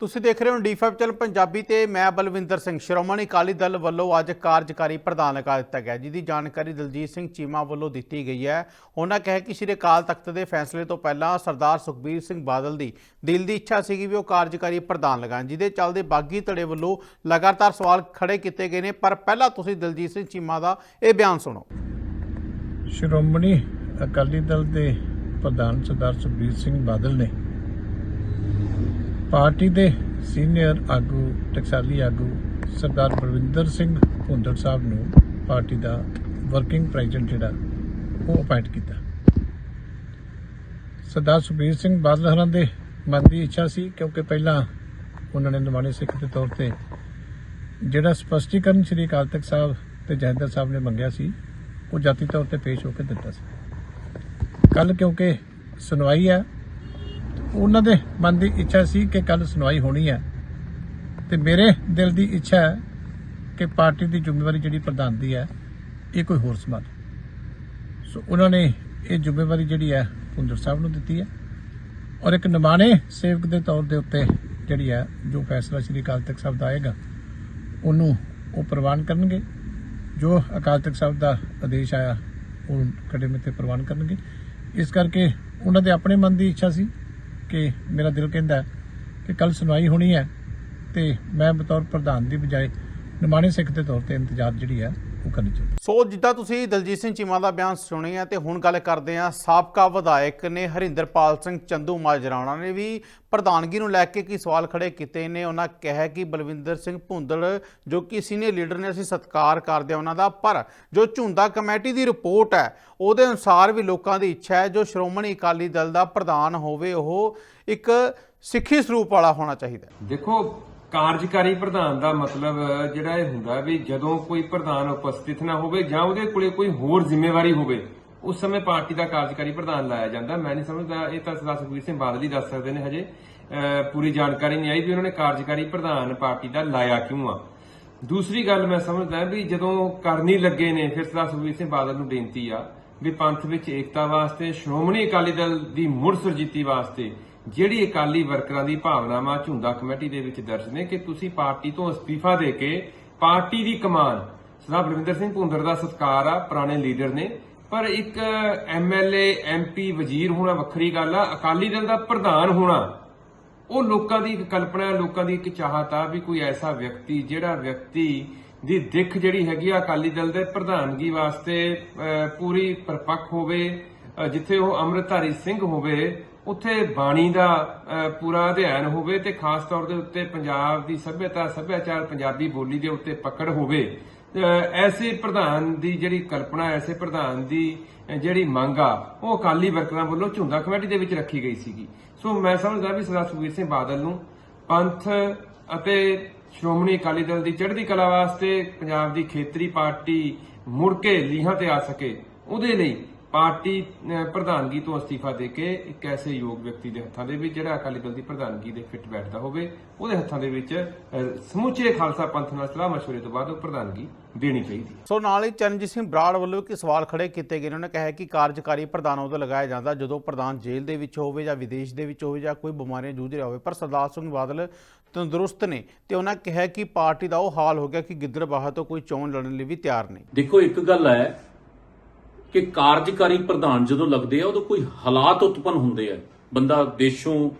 ਤੁਸੀਂ ਦੇਖ ਰਹੇ ਹੋ ਡੀ5 ਚੈਨਲ ਪੰਜਾਬੀ ਤੇ ਮੈਂ ਬਲਵਿੰਦਰ ਸਿੰਘ ਸ਼੍ਰੋਮਣੀ ਅਕਾਲੀ ਦਲ ਵੱਲੋਂ ਅੱਜ ਕਾਰਜਕਾਰੀ ਪ੍ਰਧਾਨ ਲਗਾ ਦਿੱਤਾ ਗਿਆ ਜਿਹਦੀ ਜਾਣਕਾਰੀ ਦਲਜੀਤ ਸਿੰਘ ਚੀਮਾ ਵੱਲੋਂ ਦਿੱਤੀ ਗਈ ਹੈ। ਉਹਨਾਂ ਕਿਹਾ ਕਿ ਸ਼੍ਰੀ ਅਕਾਲ ਤਖਤ ਦੇ ਫੈਸਲੇ ਤੋਂ ਪਹਿਲਾਂ ਸਰਦਾਰ ਸੁਖਬੀਰ ਸਿੰਘ ਬਾਦਲ ਦੀ ਦਿਲ ਦੀ ਇੱਛਾ ਸੀਗੀ ਵੀ ਉਹ ਕਾਰਜਕਾਰੀ ਪ੍ਰਧਾਨ ਲਗਾਣ, ਜਿਹਦੇ ਚੱਲਦੇ ਬਾਗੀ ਧੜੇ ਵੱਲੋਂ ਲਗਾਤਾਰ ਸਵਾਲ ਖੜੇ ਕੀਤੇ ਗਏ ਨੇ। ਪਰ ਪਹਿਲਾਂ ਤੁਸੀਂ ਦਲਜੀਤ ਸਿੰਘ ਚੀਮਾ ਦਾ ਇਹ ਬਿਆਨ ਸੁਣੋ। ਸ਼੍ਰੋਮਣੀ ਅਕਾਲੀ ਦਲ ਦੇ ਪ੍ਰਧਾਨ ਸਰਦਾਰ ਸੁਖਬੀਰ ਸਿੰਘ ਬਾਦਲ ਨੇ ਪਾਰਟੀ ਦੇ ਸੀਨੀਅਰ ਆਗੂ, ਟਕਸਾਲੀ ਆਗੂ ਸਰਦਾਰ ਬਲਵਿੰਦਰ ਸਿੰਘ ਭੁੰਦੜ ਸਾਹਿਬ ਨੂੰ ਪਾਰਟੀ ਦਾ ਵਰਕਿੰਗ ਪ੍ਰੈਜ਼ੀਡੈਂਟ ਜਿਹੜਾ, ਉਹ ਅਪਾਇੰਟ ਕੀਤਾ। ਸਰਦਾਰ ਸੁਖਬੀਰ ਸਿੰਘ ਬਾਦਲ ਹਰਾਂ ਦੇ ਮਨ ਦੀ ਇੱਛਾ ਸੀ, ਕਿਉਂਕਿ ਪਹਿਲਾਂ ਉਹਨਾਂ ਨੇ ਨਿਮਾਣੇ ਸਿੱਖ ਦੇ ਤੌਰ ਤੇ ਜਿਹੜਾ ਸਪਸ਼ਟੀਕਰਨ ਸ੍ਰੀ ਅਕਾਲ ਤਖਤ ਸਾਹਿਬ ਤੇ ਜਹਦਰ ਸਾਹਿਬ ਨੇ ਮੰਗਿਆ ਸੀ, ਉਹ ਜਾਤੀ ਤੌਰ ਤੇ ਪੇਸ਼ ਹੋ ਕੇ ਦਿੱਤਾ ਸੀ। ਕੱਲ ਕਿਉਂਕਿ ਸੁਣਵਾਈ ਹੈ ਉਹਨਾਂ ਦੇ ਮਨ ਦੀ ਇੱਛਾ ਸੀ ਕਿ ਕੱਲ ਸੁਣਵਾਈ ਹੋਣੀ ਹੈ। ਤੇ ਮੇਰੇ ਦਿਲ ਦੀ ਇੱਛਾ ਹੈ ਕਿ ਪਾਰਟੀ ਦੀ ਜ਼ਿੰਮੇਵਾਰੀ ਜਿਹੜੀ ਪ੍ਰਧਾਨ ਦੀ ਹੈ, ਇਹ ਕੋਈ ਹੋਰ ਸੰਭਾਲ। ਸੋ ਉਹਨਾਂ ਨੇ ਇਹ ਜ਼ਿੰਮੇਵਾਰੀ ਜਿਹੜੀ ਹੈ ਪੁੰਦਰ ਸਾਹਿਬ ਨੂੰ ਦਿੱਤੀ ਹੈ। ਔਰ ਇੱਕ ਨਿਮਾਣੇ ਸੇਵਕ ਦੇ ਤੌਰ ਦੇ ਉੱਤੇ ਜਿਹੜੀ ਹੈ, ਜੋ ਫੈਸਲਾ ਸ੍ਰੀ ਅਕਾਲ ਤਖਤ ਸਾਹਿਬ ਦਾ ਆਏਗਾ, ਉਹਨੂੰ ਉਹ ਪ੍ਰਵਾਨ ਕਰਨਗੇ। ਜੋ ਅਕਾਲ ਤਖਤ ਸਾਹਿਬ ਦਾ ਆਦੇਸ਼ ਆਇਆ, ਉਹ ਕੜੇ ਤੇ ਪ੍ਰਵਾਨ ਕਰਨਗੇ। ਇਸ ਕਰਕੇ ਉਹਨਾਂ ਦੇ ਆਪਣੇ ਮਨ ਦੀ ਇੱਛਾ ਸੀ ਕਿ ਮੇਰਾ ਦਿਲ ਕਹਿੰਦਾ ਕਿ ਕੱਲ ਸੁਣਵਾਈ ਹੋਣੀ ਹੈ ਤੇ ਮੈਂ ਬਤੌਰ ਪ੍ਰਧਾਨ ਦੀ ਬਜਾਏ ਨਿਮਾਣੇ ਸਿੱਖ ਦੇ ਤੌਰ ਤੇ ਇੰਤਜ਼ਾਰ ਜਿਹੜੀ ਹੈ ਉਹ ਕਰਨੀ ਚਾਹੀਦੀ। ਸੋ ਜਿੱਦਾਂ ਤੁਸੀਂ ਦਲਜੀਤ ਸਿੰਘ ਚੀਮਾ ਦਾ ਬਿਆਨ ਸੁਣਿਆ ਤੇ ਹੁਣ ਗੱਲ ਕਰਦੇ ਹਾਂ ਸਾਬਕਾ ਵਿਧਾਇਕ ਨੇ ਹਰਿੰਦਰਪਾਲ ਸਿੰਘ ਚੰਦੂ ਮਾਜਰਾਣਾ ਨੇ ਵੀ ਪ੍ਰਧਾਨਗੀ ਨੂੰ ਲੈ ਕੇ ਕੀ ਸਵਾਲ ਖੜੇ ਕੀਤੇ ਨੇ। ਉਹਨਾਂ ਕਿਹਾ ਕਿ ਬਲਵਿੰਦਰ ਸਿੰਘ ਭੁੰਦੜ ਜੋ ਕਿ ਸੀਨੀਅਰ ਲੀਡਰ ਨੇ ਅਸੀਂ ਸਤਿਕਾਰ ਕਰਦੇ ਹਾਂ ਉਹਨਾਂ ਦਾ ਪਰ ਜੋ ਝੁੰਦਾ ਕਮੇਟੀ ਦੀ ਰਿਪੋਰਟ ਹੈ ਉਹਦੇ ਅਨੁਸਾਰ ਵੀ ਲੋਕਾਂ ਦੀ ਇੱਛਾ ਹੈ ਜੋ ਸ਼੍ਰੋਮਣੀ ਅਕਾਲੀ ਦਲ ਦਾ ਪ੍ਰਧਾਨ ਹੋਵੇ ਉਹ ਇੱਕ ਸਿੱਖੀ ਸਰੂਪ ਵਾਲਾ ਹੋਣਾ ਚਾਹੀਦਾ ਦੇਖੋ ਕਾਰਜਕਾਰੀ ਪ੍ਰਧਾਨ ਦਾ ਮਤਲਬ ਜਿਹੜਾ ਇਹ ਹੁੰਦਾ ਵੀ ਜਦੋਂ ਕੋਈ ਪ੍ਰਧਾਨ ਉਪਸਥਿਤ ਨਾ ਹੋਵੇ ਜਾਂ ਉਹਦੇ ਕੋਲੇ ਕੋਈ ਹੋਰ ਜ਼ਿੰਮੇਵਾਰੀ ਹੋਵੇ, ਉਸ ਸਮੇਂ ਪਾਰਟੀ ਦਾ ਕਾਰਜਕਾਰੀ ਪ੍ਰਧਾਨ ਲਾਇਆ ਜਾਂਦਾ। ਮੈਂ ਨਹੀਂ ਸਮਝਦਾ, ਇਹ ਤਾਂ ਸਰਦਾਰ ਸੁਖਬੀਰ ਸਿੰਘ ਬਾਦਲ ਹੀ ਦੱਸ ਸਕਦੇ ਨੇ ਹਜੇ। ਪੂਰੀ ਜਾਣਕਾਰੀ ਨਹੀਂ ਆਈ ਵੀ ਉਹਨਾਂ ਨੇ ਕਾਰਜਕਾਰੀ ਪ੍ਰਧਾਨ ਪਾਰਟੀ ਦਾ ਲਾਇਆ ਕਿਉਂ ਆ। ਦੂਸਰੀ ਗੱਲ ਮੈਂ ਸਮਝਦਾ ਵੀ ਜਦੋਂ ਕਰਨੀ ਲੱਗੇ ਨੇ, ਫਿਰ ਸਰਦਾਰ ਸੁਖਬੀਰ ਸਿੰਘ ਬਾਦਲ ਨੂੰ ਬੇਨਤੀ ਆ ਵੀ ਪੰਥ ਵਿੱਚ ਏਕਤਾ ਵਾਸਤੇ, ਸ਼੍ਰੋਮਣੀ ਅਕਾਲੀ ਦਲ ਦੀ ਮੁੜ ਸੁਰਜੀਤੀ ਵਾਸਤੇ ਜਿਹੜੀ ਅਕਾਲੀ ਵਰਕਰਾਂ ਦੀ ਭਾਵਨਾਵਾਂ ਝੁੰਦਾ ਕਮੇਟੀ ਦੇ ਵਿੱਚ ਦਰਜ ਨੇ ਕਿ ਤੁਸੀਂ ਪਾਰਟੀ ਤੋਂ ਅਸਤੀਫਾ ਦੇ ਕੇ ਪਾਰਟੀ ਦੀ ਕਮਾਨ। ਸਰਦਾਰ ਬਲਵਿੰਦਰ ਸਿੰਘ ਭੁੰਦਰ ਦਾ ਸਤਕਾਰ ਆ, ਪੁਰਾਣੇ ਲੀਡਰ ਨੇ। ਪਰ ਇੱਕ ਐਮਐਲਏ ਐਮਪੀ ਵਜ਼ੀਰ ਹੋਣਾ ਵੱਖਰੀ ਗੱਲ ਆ, ਅਕਾਲੀ ਦਲ ਦਾ ਪ੍ਰਧਾਨ ਹੋਣਾ। ਉਹ ਲੋਕਾਂ ਦੀ ਇੱਕ ਕਲਪਨਾ, ਲੋਕਾਂ ਦੀ ਇੱਕ ਚਾਹਤ ਆ ਵੀ ਕੋਈ ਐਸਾ ਵਿਅਕਤੀ ਜਿਹੜਾ ਵਿਅਕਤੀ ਦੀ ਦਿੱਖ ਜਿਹੜੀ ਹੈਗੀ ਆ ਅਕਾਲੀ ਦਲ ਦੇ ਪ੍ਰਧਾਨਗੀ ਵਾਸਤੇ ਪੂਰੀ ਪਰਪੱਕ ਹੋਵੇ ਜਿੱਥੇ ਉਹ ਅੰਮ੍ਰਿਤਧਾਰੀ ਸਿੰਘ ਹੋਵੇ, ਉੱਥੇ ਬਾਣੀ ਦਾ ਪੂਰਾ ਅਧਿਐਨ ਹੋਵੇ ਤੇ ਖਾਸ ਤੌਰ ਦੇ ਉੱਤੇ ਪੰਜਾਬ ਦੀ ਸੱਭਿਅਤਾ, ਸੱਭਿਆਚਾਰ ਪੰਜਾਬੀ ਬੋਲੀ ਦੇ ਉੱਤੇ ਪਕੜ ਹੋਵੇ ਐਸੇ ਪ੍ਰਧਾਨ ਦੀ ਜਿਹੜੀ ਕਲਪਨਾ, ਐਸੇ ਪ੍ਰਧਾਨ ਦੀ ਜਿਹੜੀ ਮੰਗ ਆ, ਉਹ ਅਕਾਲੀ ਵਰਕਰਾਂ ਵੱਲੋਂ ਝੁੰਦਾ ਕਮੇਟੀ ਦੇ ਵਿੱਚ ਰੱਖੀ ਗਈ ਸੀਗੀ। ਸੋ ਮੈਂ ਸਮਝਦਾ ਵੀ ਸਰਦਾਰ ਸੁਖਬੀਰ ਸਿੰਘ ਬਾਦਲ ਨੂੰ ਪੰਥ ਅਤੇ ਸ਼੍ਰੋਮਣੀ ਅਕਾਲੀ ਦਲ ਦੀ ਚੜ੍ਹਦੀ ਕਲਾ ਵਾਸਤੇ ਪੰਜਾਬ ਦੀ ਖੇਤਰੀ ਪਾਰਟੀ ਮੁੜ ਕੇ ਲੀਹਾਂ ਤੇ ਆ ਸਕੇ। ਉਹਦੇ ਲਈ ਪਾਰਟੀ ਪ੍ਰਧਾਨਗੀ ਤੋਂ ਅਸਤੀਫਾ ਦੇ ਕੇ ਇੱਕ ਐਸੇ ਯੋਗ ਵਿਅਕਤੀ ਦੇ ਹੱਥਾਂ ਦੇ ਵਿੱਚ ਜਿਹੜਾ ਅਕਾਲੀ ਦਲ ਦੀ ਪ੍ਰਧਾਨਗੀ ਦੇ ਫਿੱਟ ਬੈਠਦਾ ਹੋਵੇ ਉਹਦੇ ਹੱਥਾਂ ਦੇ ਵਿੱਚ ਸਮੁੱਚੇ ਖਾਲਸਾ ਪੰਥ ਨਾਲ ਸਲਾਹ ਮਸ਼ਵਰੇ ਤੋਂ ਬਾਅਦ ਉਹ ਪ੍ਰਧਾਨਗੀ ਦੇਣੀ ਚਾਹੀਦੀ ਹੈ। ਸੋ ਨਾਲ ਹੀ ਚਰਨਜੀਤ ਸਿੰਘ ਬਰਾੜ ਵੱਲੋਂ ਕਿ ਸਵਾਲ ਖੜੇ ਕੀਤੇ ਗਏ ਨੇ। ਉਹਨਾਂ ਨੇ ਕਿਹਾ ਕਿ ਕਾਰਜਕਾਰੀ ਪ੍ਰਧਾਨ ਉਦੋਂ ਲਗਾਇਆ ਜਾਂਦਾ ਜਦੋਂ ਪ੍ਰਧਾਨ ਜੇਲ੍ਹ ਦੇ ਵਿੱਚ ਹੋਵੇ ਜਾਂ ਵਿਦੇਸ਼ ਦੇ ਵਿੱਚ ਹੋਵੇ ਜਾਂ ਕੋਈ ਬਿਮਾਰੀਆਂ ਜੂਝ ਰਿਹਾ ਹੋਵੇ ਪਰ ਸਰਦਾਰ ਸਿੰਘ ਬਾਦਲ ਤੰਦਰੁਸਤ ਨੇ ਤੇ ਉਹਨਾਂ ਕਿਹਾ ਕਿ ਪਾਰਟੀ ਦਾ ਉਹ ਹਾਲ ਹੋ ਗਿਆ ਕਿ ਗਿੱਦੜਬਾਹਾ ਤੋਂ ਕੋਈ ਚੋਣ ਲੜਨ ਲਈ ਵੀ ਤਿਆਰ ਨਹੀਂ। ਦੇਖੋ ਇੱਕ ਗੱਲ ਹੈ ਕਿ ਕਾਰਜਕਾਰੀ ਪ੍ਰਧਾਨ ਜਦੋਂ ਲੱਗਦੇ ਆ, ਉਦੋਂ ਕੋਈ ਹਾਲਾਤ ਉਤਪਨ ਹੁੰਦੇ ਆ। ਬੰਦਾ ਦੇਸ਼ੋਂ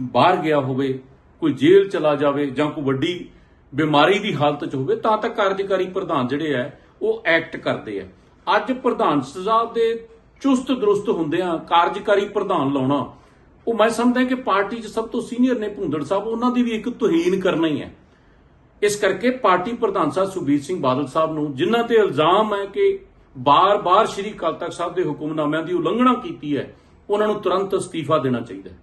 ਬਾਹਰ ਗਿਆ ਹੋਵੇ, ਕੋਈ ਜੇਲ੍ਹ ਚਲਾ ਜਾਵੇ ਜਾਂ ਕੋਈ ਵੱਡੀ ਬਿਮਾਰੀ ਦੀ ਹਾਲਤ 'ਚ ਹੋਵੇ, ਤਾਂ ਤਾਂ ਕਾਰਜਕਾਰੀ ਪ੍ਰਧਾਨ ਜਿਹੜੇ ਆ, ਉਹ ਐਕਟ ਕਰਦੇ ਆ। ਅੱਜ ਪ੍ਰਧਾਨ ਸਾਹਿਬ ਦੇ ਚੁਸਤ ਦਰੁਸਤ ਹੁੰਦਿਆਂ ਕਾਰਜਕਾਰੀ ਪ੍ਰਧਾਨ ਲਾਉਣਾ। ਉਹ ਮੈਂ ਸਮਝਦਾ ਕਿ ਪਾਰਟੀ 'ਚ ਸਭ ਤੋਂ ਸੀਨੀਅਰ ਨੇ ਭੁੰਦੜ ਸਾਹਿਬ, ਉਹਨਾਂ ਦੀ ਵੀ ਇੱਕ ਤੋਹੀਨ ਕਰਨਾ ਹੀ ਹੈ ਇਸ ਕਰਕੇ ਪਾਰਟੀ ਪ੍ਰਧਾਨ ਸਾਹਿਬ ਸੁਖਬੀਰ ਸਿੰਘ ਬਾਦਲ ਸਾਹਿਬ ਨੂੰ ਜਿਨ੍ਹਾਂ ਤੇ ਇਲਜ਼ਾਮ ਹੈ ਕਿ ਬਾਰ-ਬਾਰ ਸ਼੍ਰੀ ਅਕਾਲ ਤਖਤ ਸਾਹਿਬ ਦੇ ਹੁਕਮਨਾਮਿਆਂ ਦੀ ਉਲੰਘਣਾ ਕੀਤੀ ਹੈ, ਉਹਨਾਂ ਨੂੰ ਤੁਰੰਤ ਅਸਤੀਫਾ ਦੇਣਾ ਚਾਹੀਦਾ ਹੈ।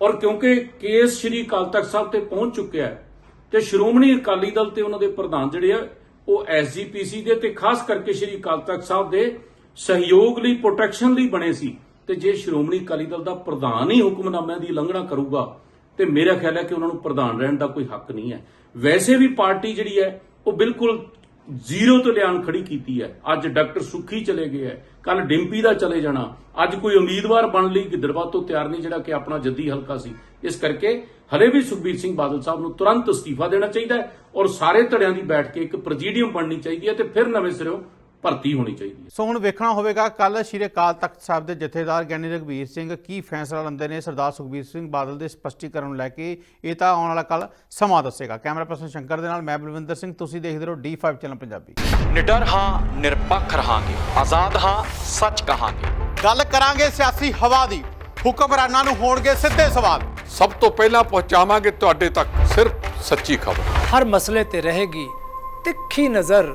ਔਰ ਕਿਉਂਕਿ ਕੇਸ ਸ਼੍ਰੀ ਅਕਾਲ ਤਖਤ ਸਾਹਿਬ ਤੇ ਪਹੁੰਚ ਚੁੱਕਿਆ ਹੈ ਤੇ ਸ਼੍ਰੋਮਣੀ ਅਕਾਲੀ ਦਲ ਤੇ ਉਹਨਾਂ ਦੇ ਪ੍ਰਧਾਨ ਜਿਹੜੇ ਆ, ਉਹ ਐਸਜੀਪੀਸੀ ਦੇ ਤੇ ਖਾਸ ਕਰਕੇ ਸ਼੍ਰੀ ਅਕਾਲ ਤਖਤ ਸਾਹਿਬ ਦੇ ਸਹਿਯੋਗ ਲਈ ਪ੍ਰੋਟੈਕਸ਼ਨ ਲਈ ਬਣੇ ਸੀ। ਤੇ ਜੇ ਸ਼੍ਰੋਮਣੀ ਅਕਾਲੀ ਦਲ ਦਾ ਪ੍ਰਧਾਨ ਹੀ ਹੁਕਮਨਾਮਿਆਂ ਦੀ ਉਲੰਘਣਾ ਕਰੂਗਾ, ਤੇ ਮੇਰਾ ਖਿਆਲ ਹੈ ਕਿ ਉਹਨਾਂ ਨੂੰ ਪ੍ਰਧਾਨ ਰਹਿਣ ਦਾ ਕੋਈ ਹੱਕ ਨਹੀਂ ਹੈ। ਵੈਸੇ ਵੀ ਪਾਰਟੀ ਜਿਹੜੀ ਹੈ, ਉਹ ਬਿਲਕੁਲ ਜ਼ੀਰੋ ਤੋਂ ਲਿਆਣ ਖੜੀ ਕੀਤੀ ਹੈ। ਅੱਜ ਡਾਕਟਰ ਸੁੱਖੀ ਚਲੇ ਗਏ ਹੈ। ਕੱਲ ਡਿੰਪੀ ਦਾ ਚਲੇ ਜਾਣਾ। ਅੱਜ ਕੋਈ ਉਮੀਦਵਾਰ ਬਣ ਲਈ ਗਿੱਦੜਬਾਹ ਤੋਂ ਤਿਆਰ ਨਹੀਂ, ਜਿਹੜਾ ਕਿ ਆਪਣਾ ਜੱਦੀ ਹਲਕਾ ਸੀ। ਇਸ ਕਰਕੇ ਹਲੇ ਵੀ ਸੁਖਬੀਰ ਸਿੰਘ ਬਾਦਲ ਸਾਹਿਬ ਨੂੰ ਤੁਰੰਤ ਅਸਤੀਫਾ ਦੇਣਾ ਚਾਹੀਦਾ ਹੈ ਔਰ ਸਾਰੇ ਧੜਿਆਂ ਦੀ ਬੈਠ ਕੇ ਇੱਕ ਪ੍ਰੈਜ਼ੀਡੀਅਮ ਬਣਨੀ ਚਾਹੀਦੀ ਹੈ ਤੇ ਫਿਰ ਨਵੇਂ ਸਿਰੋਂ ਭਰਤੀ ਹੋਣੀ ਚਾਹੀਦੀ ਹੈ। ਸੋ ਹੁਣ ਵੇਖਣਾ ਹੋਵੇਗਾ ਕੱਲ ਸ਼੍ਰੀ ਅਕਾਲ ਤਖਤ ਸਾਹਿਬ ਦੇ ਜਥੇਦਾਰ ਗਿਆਨੀ ਰਘਬੀਰ ਸਿੰਘ ਕੀ ਫੈਸਲਾ ਲੈਂਦੇ ਨੇ। ਸਰਦਾਰ ਸੁਖਬੀਰ ਸਿੰਘ ਬਾਦਲ ਦੇ ਸਪਸ਼ਟੀਕਰਨ ਨੂੰ ਲੈ ਕੇ ਇਹ ਤਾਂ ਆਉਣ ਵਾਲਾ ਕੱਲ ਸਮਾਂ ਦੱਸੇਗਾ। ਕੈਮਰਾ ਪਰਸਨ ਸ਼ੰਕਰ ਦੇ ਨਾਲ ਮੈਂ ਬਲਵਿੰਦਰ ਸਿੰਘ ਤੁਸੀਂ ਦੇਖਦੇ ਰਹੋ D5 ਚੈਨਲ ਪੰਜਾਬੀ। ਨਿਡਰ ਹਾਂ ਨਿਰਪੱਖ ਰਹਾਂਗੇ। ਆਜ਼ਾਦ ਹਾਂ ਸੱਚ ਕਹਾਂਗੇ। ਗੱਲ ਕਰਾਂਗੇ ਸਿਆਸੀ ਹਵਾ ਦੀ। ਹੁਕਮਰਾਨਾਂ ਨੂੰ ਹੋਣਗੇ ਸਿੱਧੇ ਸਵਾਲ। ਸਭ ਤੋਂ ਪਹਿਲਾਂ ਪਹੁੰਚਾਵਾਂਗੇ ਤੁਹਾਡੇ ਤੱਕ ਸਿਰਫ ਸੱਚੀ ਖਬਰ। ਹਰ ਮਸਲੇ ਤੇ ਰਹੇਗੀ ਤਿੱਖੀ ਨਜ਼ਰ।